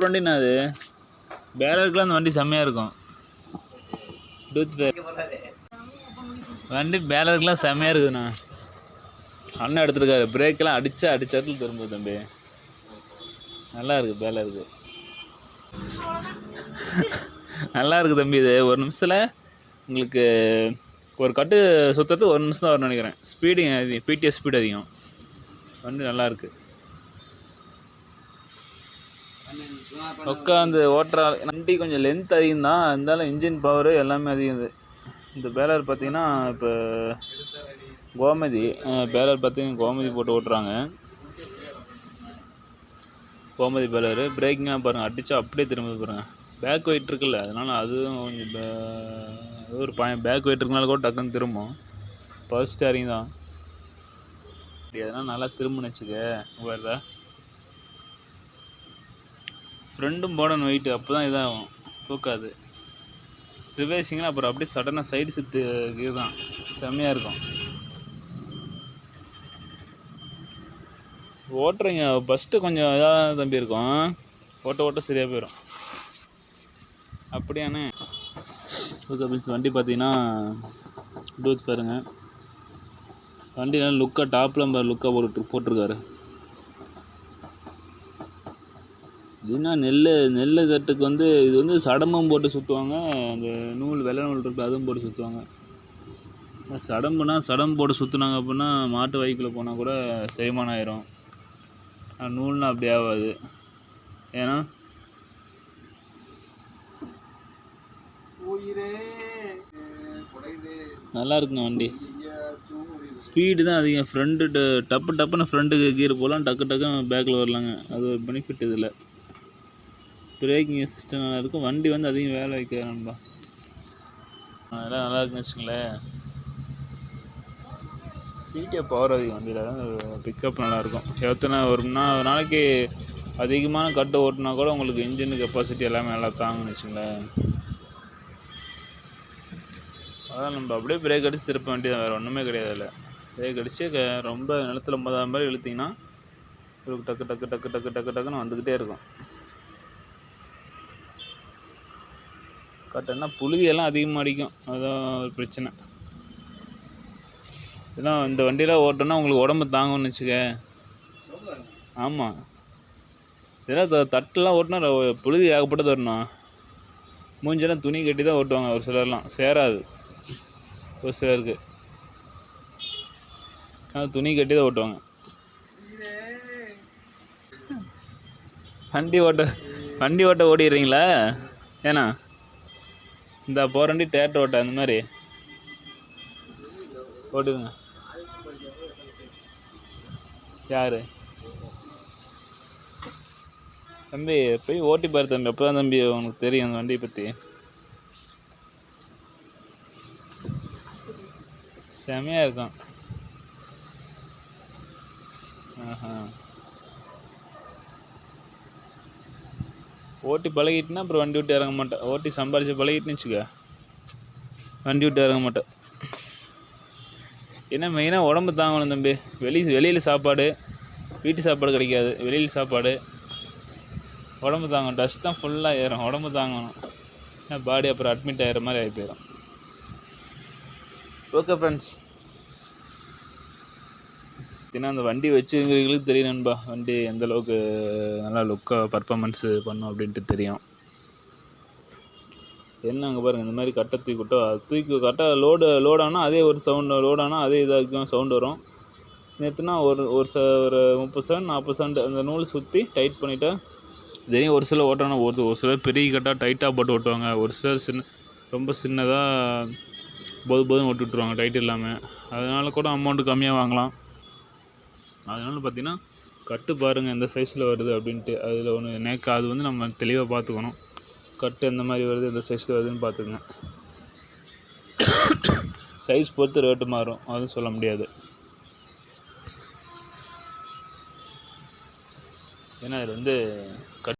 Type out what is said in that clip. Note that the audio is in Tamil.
வண்டிண்ணா அது பேலருக்குலாம் அந்த வண்டி செம்மையாக இருக்கும். டூத் பேர். வண்டி பேலருக்குலாம் செம்மையாக இருக்குதுண்ணா. அண்ணன் எடுத்துருக்காரு. பிரேக்கெல்லாம் அடிச்சா அடிச்சாட்டில் திரும்ப தம்பி. நல்லா இருக்கு பேலருக்கு நல்லா இருக்கு தம்பி இது. ஒரு நிமிஷத்தில் உங்களுக்கு ஒரு கட்டு சுற்றுறது ஒரு நிமிஷம் தான் வரும்னு நினைக்கிறேன். ஸ்பீடு அதிகம். பிடிஎஸ் ஸ்பீடு அதிகம். வண்டி நல்லா இருக்கு. உட்காந்து ஓட்டுற. வண்டி கொஞ்சம் லென்த் அதிகம் தான் இருந்தாலும் இன்ஜின் பவரு எல்லாமே அதிகம். இது இந்த பேலர் பார்த்தீங்கன்னா இப்போ கோமதி பேலர் பார்த்தீங்கன்னா கோமதி போட்டு ஓட்டுறாங்க. கோமதி பேலரு பிரேக்கிங்லாம் பாருங்கள் அடித்தா அப்படியே திரும்ப பாருங்கள் பேக் வெயிட் இருக்குல்ல அதனால் அதுவும் கொஞ்சம் ஒரு பயம். பேக் வெயிட் இருக்கனால கூட டக்குன்னு திரும்பும். பவர் ஸ்டேரிங் தான். அப்படி அதனால் நல்லா திரும்புன்னு வச்சுக்க. ஃப்ரெண்டும் போடணும் வெயிட்டு அப்போ தான் இதாகும். தூக்காது. ரிவேர்சிங்கில் அப்புறம் அப்படியே சடனாக சைடு சிட்டு இதுதான். செம்மையாக இருக்கும். ஓட்டுறீங்க. ஃபஸ்ட்டு கொஞ்சம் இதாக தம்பி இருக்கும். ஓட்ட ஓட்ட சரியாக போயிடும் அப்படியாண்ணே. ஓகே மீன்ஸ் வண்டி பார்த்தீங்கன்னா டூத் பாருங்க. வண்டி நல்லா லுக்காக டாப்பில் லுக்காக போட்டு போட்டிருக்காரு. இதுனா நெல் நெல் கட்டுக்கு வந்து இது வந்து சடம்பம் போட்டு சுற்றுவாங்க அந்த நூல் வெள்ளை நூல் இருக்குது அதுவும் போட்டு சுற்றுவாங்க சடம்புனா சடம் போட்டு சுற்றுனாங்க அப்படின்னா மாட்டு வயிற்றில் போனால் கூட செரிமானம் ஆயிரும். ஆனால் நூல்னா அப்படி ஆகாது. ஏன்னா நல்லா இருக்குங்க வண்டி. ஸ்பீடு தான் அதிகம். ஃப்ரண்ட்டு டப்பு டப்புன்னு ஃப்ரண்ட்டுக்கு கீர் போகலாம் டக்கு டக்குன்னு பேக்கில் வரலாங்க. அது ஒரு பெனிஃபிட் இதில். பிரேக்கிங் சிஸ்டம் நல்லா இருக்கும் வண்டி வந்து அதிகம் வேலை வைக்காது நண்பா. அதெல்லாம் நல்லா இருக்குன்னு வச்சுங்களேன் பிடிஎஃப் பவர் அதிகம் வண்டியில். பிக்கப் நல்லாயிருக்கும் எத்தனை ஒரு ஒரு நாளைக்கு அதிகமான கட்டு ஓட்டினா கூட உங்களுக்கு இன்ஜின் கெப்பாசிட்டி எல்லாமே நல்லா தாங்கன்னு வச்சுங்களேன் அதான் நம்ம அப்படியே பிரேக் அடித்து திருப்ப வேண்டியது வேறு ஒன்றுமே கிடையாது அதில். பிரேக் அடித்து ரொம்ப நிலத்துல மோதாத மாதிரி இழுத்திங்கன்னா உங்களுக்கு டக்கு டக்கு டக்கு டக்கு டக்கு டக்குன்னு வந்துக்கிட்டே இருக்கும். காட்டன்னா புழுதியெல்லாம் அதிகமாக அடிக்கும். அதுதான் ஒரு பிரச்சனை. ஏன்னா இந்த வண்டியெலாம் ஓட்டோன்னா உங்களுக்கு உடம்பு தாங்கும்னு வச்சுக்க. ஆமாம் இதெல்லாம் த- தட்டெல்லாம் ஓட்டினா புழுதி ஏகப்பட்டது வரணும்? மூஞ்செல்லாம் துணி கட்டி தான் ஓட்டுவாங்க ஒரு சிலர்லாம். சேராது. ஒரு சிலருக்கு. ஆனால் துணி கட்டி தான் ஓட்டுவாங்க. வண்டி ஓட்ட வண்டி ஓட்ட ஓடிடுறீங்களா? ஏண்ணா இந்த போரண்டி தேட்டர் ஓட்ட அந்த மாதிரி. ஓட்டுங்க. யார்? தம்பி போய் ஓட்டி பாரு தம்பி. அப்போ தான் தம்பி உனக்கு தெரியும் அந்த வண்டியை பற்றி செமையாக இருக்கும். ஆஹா. ஓட்டி பழகிட்டுனா அப்புறம் வண்டி விட்டு இறங்க மாட்டேன். ஓட்டி சம்பாரித்து பழகிட்டுன்னு வச்சுக்க. வண்டி விட்டு இறங்க மாட்டேன். ஏன்னா மெயினாக உடம்பு தாங்கணும் தம்பி. வெளி வெளியில் சாப்பாடு வீட்டு சாப்பாடு கிடைக்காது. வெளியில் சாப்பாடு. உடம்பு தாங்கணும். டஸ்ட் தான் ஃபுல்லாக ஏறும். உடம்பு தாங்கணும். ஏன்னா பாடி அப்புறம் அட்மிட் ஆகிற மாதிரி ஆகி போயிடும். ஓகே ஃப்ரெண்ட்ஸ் ஏன்னா அந்த வண்டி வச்சுங்கிறீங்களுக்கு தெரியும் நண்பா. வண்டி எந்த அளவுக்கு நல்லா லுக்காக பர்ஃபாமன்ஸு பண்ணும் அப்படின்ட்டு தெரியும். என்ன அங்கே பாருங்கள் இந்த மாதிரி கட்டை தூக்கி அது தூக்கி கரெக்டாக லோடு லோட் ஆனால் அதே ஒரு சவுண்டு லோட் ஆனால் அதே இதாக சவுண்டு வரும். நேற்றுனா ஒரு ஒரு ச ஒரு முப்பது செவன் நாற்பது செவன் அந்த நூல் சுற்றி டைட் பண்ணிவிட்டு இதையும் ஒரு சிலர் ஓட்டணும் ஒரு ஒரு சிலர் பெரிய கட்டாக டைட்டாக போட்டு ஓட்டுவாங்க. ஒரு சிலர் சின்ன ரொம்ப சின்னதாக போது போதும் ஓட்டு விட்ருவாங்க டைட் இல்லாமல் அதனால கூட அமௌண்ட்டு கம்மியாக வாங்கலாம். அதனால பார்த்திங்கன்னா கட்டு பாருங்கள் எந்த சைஸில் வருது அப்படின்ட்டு. அதில் ஒன்று நேக்க அது வந்து நம்ம தெளிவாக பார்த்துக்கணும் கட்டு எந்த மாதிரி வருது எந்த சைஸில் வருதுன்னு பார்த்துக்குங்க சைஸ் பொறுத்து ரேட்டு மாறும். அதுவும் சொல்ல முடியாது. ஏன்னா இது வந்து